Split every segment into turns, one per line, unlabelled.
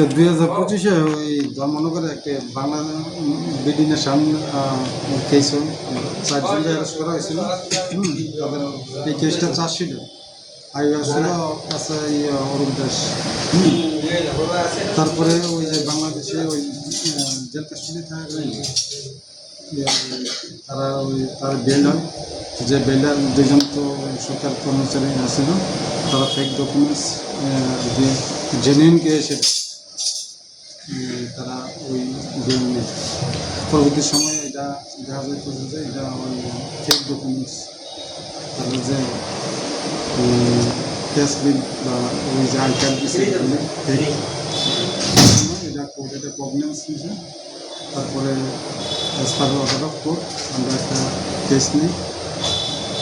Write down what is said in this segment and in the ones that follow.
আচ্ছা দুই হাজার পঁচিশে ওই ধর্মনগরে একটা বাংলা বিডি নেশন কেস চারজনকে অ্যারেস্ট করা হয়েছিল। এই কেসটা চার্জশিট। আগে ছিল আছে ইয়ে অরুণ দাস। তারপরে ওই যে বাংলাদেশে ওই জেল ইয়ে, তারা ওই তার বেল যে বেলার দুজন তো সরকার কর্মচারী আছিল তারা ফেক ডকুমেন্টস দিয়ে এসে উম, তারা ওই বেল নেয়। পরবর্তী সময়ে এটা দেখা যাইতেছে যে এটা ওই ফেক ডকুমেন্টস তাহলে যে ক্যাশ বিল বা ওই যে আই কার্ড দিচ্ছে এটা কোর্ট এটা প্রবলেমস নিয়েছে। তারপরে as per order of court আমরা একটা কেস নিই।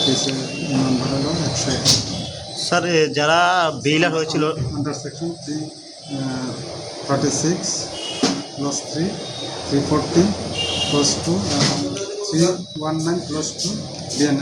কেসের নাম্বার হলো একশো এক
স্যার যারা বেইলার হয়েছিল
under section three thirty six plus three three forty plus two three one nine plus two BN